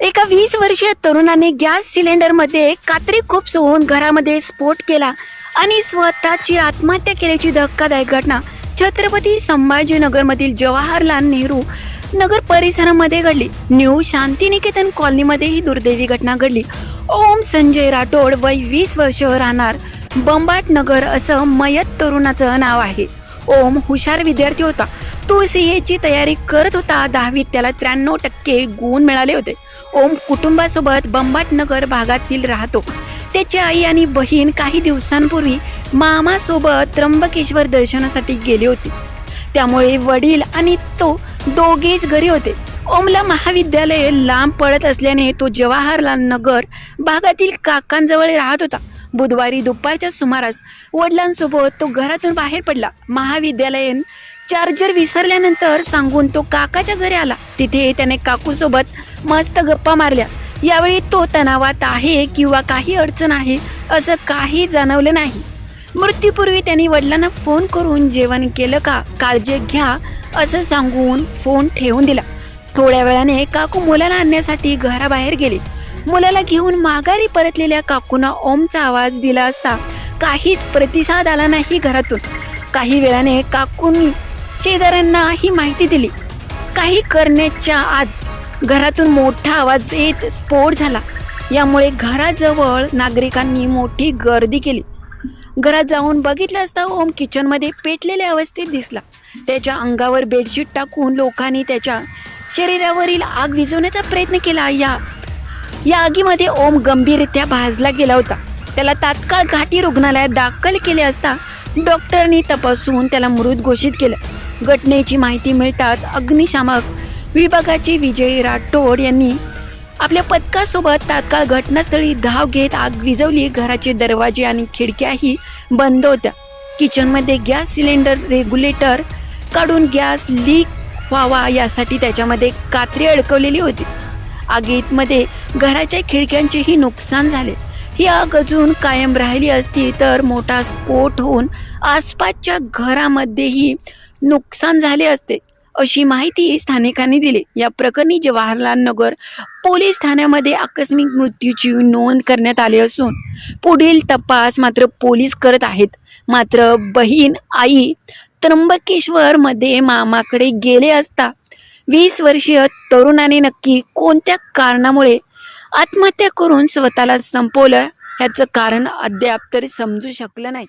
एका वीस वर्षीय तरुणाने गॅस सिलेंडरमध्ये कात्री खूप सोडून घरामध्ये स्फोट केला आणि स्वतःची आत्महत्या केल्याची धक्कादायक घटना. छत्रपती संभाजीनगरमधील जवाहरलाल नेहरू नगर परिसरामध्ये घडली. न्यू शांतिनिकेतन कॉलनीमध्ये ही दुर्दैवी घटना घडली. ओम संजय राठोड वय वीस वर्ष राहणार. बंबाट नगर असं मयत तरुणाचं नाव आहे. ओम हुशार विद्यार्थी होता. तो सी एची तयारी करत होता. दहावीत त्याला त्र्याण्णव टक्के गुण मिळाले होते. ओम कुटुंबासोबत बंबाट नगर भागातील राहतो. त्याची आई आणि बहीण काही दिवसांपूर्वी मामासोबत त्र्यंबकेश्वर दर्शनासाठी गेले होते. त्यामुळे वडील आणि तो दोघेच घरी होते. ओमला महाविद्यालय लांब पडत असल्याने तो जवाहरलाल नगर भागातील काकांजवळ राहत होता. बुधवारी दुपारच्या सुमारास वडिलांसोबत तो घरातून बाहेर पडला. महाविद्यालयीन चार्जर विसरल्यानंतर सांगून तो काकाच्या घरी आला. तिथे त्याने काकूसोबत मस्त गप्पा मारल्या. यावेळी तो तणावात आहे किंवा काही अडचण आहे असं काही जाणवलं नाही. मृत्यूपूर्वी त्यांनी वडिलांना फोन करून जेवण केलं का काळजी घ्या असं सांगून फोन ठेवून दिला. थोड्या वेळाने काकू मुलाला आणण्यासाठी घराबाहेर गेले. मुलाला घेऊन माघारी परतलेल्या काकूना ओमचा आवाज दिला असता काहीच प्रतिसाद आला नाही घरातून. काही वेळाने काकूंनी शेजाऱ्यांना ही माहिती दिली. काही करण्याच्या आत घरातून मोठा आवाज येत स्फोट झाला. यामुळे घराजवळ नागरिकांनी मोठी गर्दी केली. घरात जाऊन बघितलं असता ओम किचनमध्ये पेटलेल्या अवस्थेत दिसला. त्याच्या अंगावर बेडशीट टाकून लोकांनी त्याच्या शरीरावरील आग विझवण्याचा प्रयत्न केला. या या आगीमध्ये ओम गंभीररित्या भाजला गेला होता. त्याला तात्काळ घाटी रुग्णालयात दाखल केले असता डॉक्टरांनी तपासून त्याला मृत घोषित केलं. घटनेची माहिती मिळताच अग्निशामक विभागाचे विजय राठोड यांनी आपल्या पथकासोबत तात्काळ घटनास्थळी धाव घेत आग विझवली. घराचे दरवाजे आणि खिडक्याही बंद होत्या. किचनमध्ये गॅस सिलेंडर रेग्युलेटर काढून गॅस लीक व्हावा यासाठी त्याच्यामध्ये कात्री अडकवलेली होती. आगीतमध्ये घराच्या खिडक्यांचेही नुकसान झाले. ही आग अजून कायम राहिली असती तर मोठा स्फोट होऊन आसपासच्या घरामध्येही नुकसान झाले असते. अशी माहिती स्थानिकांनी दिली. या प्रकरणी जवाहरलाल नगर पोलीस ठाण्यामध्ये आकस्मिक मृत्यूची नोंद करण्यात आली असून पुढील तपास मात्र पोलीस करत आहेत. मात्र बहीण आई त्र्यंबकेश्वर मध्ये मामाकडे गेले असता वीस वर्षीय तरुणाने नक्की कोणत्या कारणामुळे आत्महत्या करून स्वतःला संपवलं? ह्याचं कारण अद्याप तरी समजू शकलं नाही.